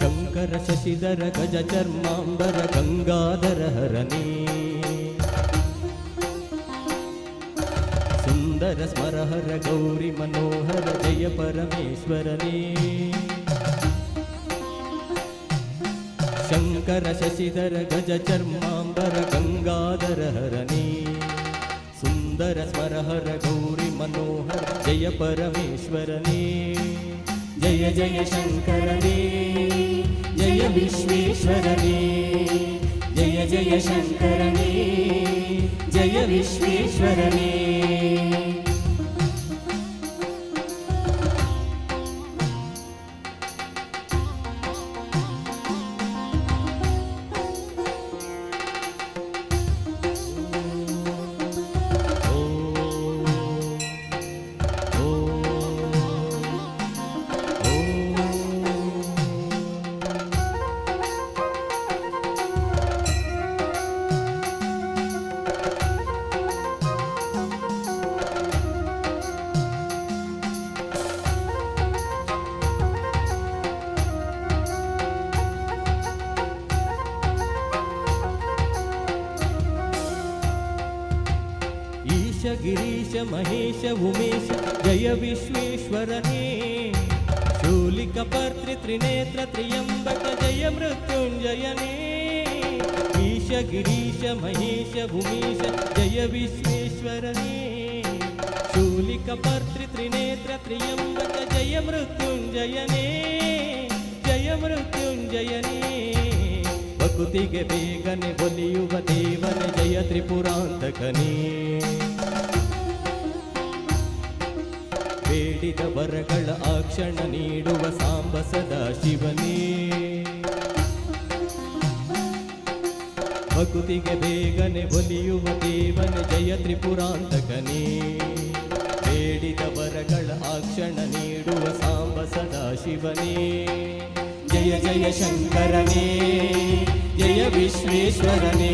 శంకర శశిధర గజ చర్మాంబర గంగాధర హరణే. సుందర స్మరహర గౌరి మనోహర జయ పరమేశ్వరనే. శంకర శశిధర గజ చర్మాంబర గంగాధర హరణే. సుందర స్మరహర గౌరి మనోహర జయ పరమేశ్వరనే. जय जय शंकर जय विश्वेश्वरणे जय जय शंकर जय विश्वेश्वरणे ईश गिरीश महेश उमेश जय विश्वेश्वरने शूलिकपर्तृत्रिनेत्र त्र्यम्बक जय मृत्युञ्जयने ईश गिरीश महेश उमेश जय विश्वेश्वरने शूलिकपर्तृत्रिनेत्र त्र्यम्बक जय मृत्युञ्जयने जय मृत्युञ्जयने ಭಕುತಿಗೆ ಬೇಗನೆ ಒಲಿಯುವ ದೇವನ, ಜಯ ತ್ರಿಪುರಾಂತಕನೇ. ಬೇಡಿದ ವರಗಳ ಆಕ್ಷಣ ಕ್ಷಣ ನೀಡುವ ಸಾಂಬ ಸದಾ ಶಿವನೇ. ಭಕುತಿಗೆ ಬೇಗನೆ ಒಲಿಯುವ ದೇವನ, ಜಯ ತ್ರಿಪುರಾಂತಕನೇ. ಬೇಡಿದ ವರಗಳ ಆಕ್ಷಣ ನೀಡುವ ಸಾಂಬ ಸದಾ ಶಿವನೇ. ಜಯ ಜಯ ಶಂಕರನೇ. विश्वेश्वरने।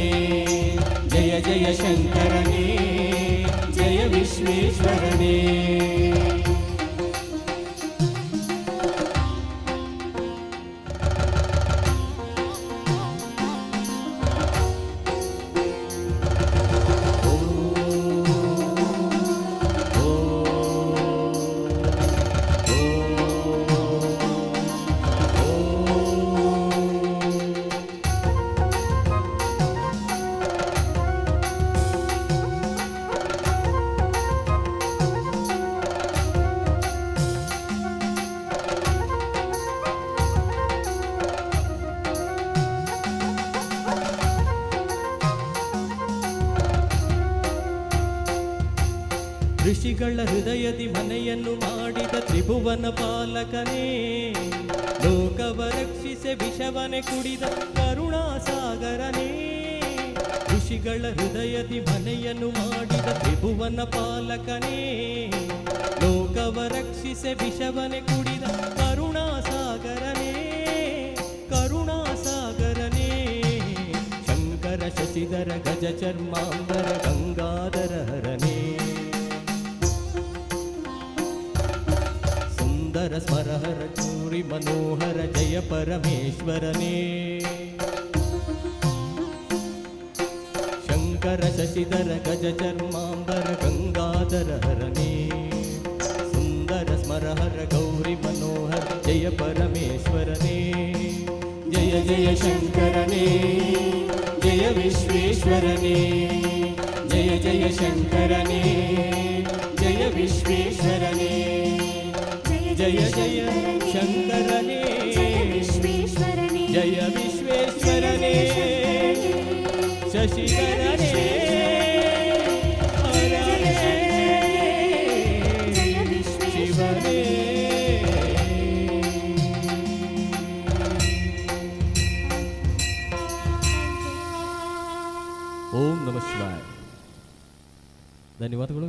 जय जय शङ्करने जय विश्वेश्वरने। ಋಷಿಗಳ ಹೃದಯದಿ ಮನೆಯನ್ನು ಮಾಡಿದ ತ್ರಿಭುವನ ಪಾಲಕನೇ. ಲೋಕವ ರಕ್ಷಿಸೆ ವಿಷವನೆ ಕುಡಿದ ಕರುಣಾಸಾಗರನೇ. ಋಷಿಗಳ ಹೃದಯದಿ ಮನೆಯನ್ನು ಮಾಡಿದ ತ್ರಿಭುವನ ಪಾಲಕನೇ. ಲೋಕವ ರಕ್ಷಿಸೆ ವಿಷವನೆ ಕುಡಿದ ಕರುಣಾಸಾಗರನೇ. ಕರುಣಾಸಾಗರನೇ. ಶಂಕರ ಶಶಿಧರ ಗಜ ಚರ್ಮಾಂಬರ ಗಂಗಾಧರ ಹರನೇ. सुंदर स्मर हर चूरी मनोहर जय परमेश्वर ने शंकर, शशिधर, गज चर्मांबर गंगाधर हर ने सुंदर स्मर हर गौरी मनोहर जय परमेश्वर ने जय जय शंकर ने जय विश्वेश्वर ने जय जय शंकर ने जय विश्वेश्वर ने జయ జయ శంకరనే జయ విశ్వేశ్వరనే. శశిధరనే. శివనే ఓం నమ శివాయ. ధన్యవాదాలు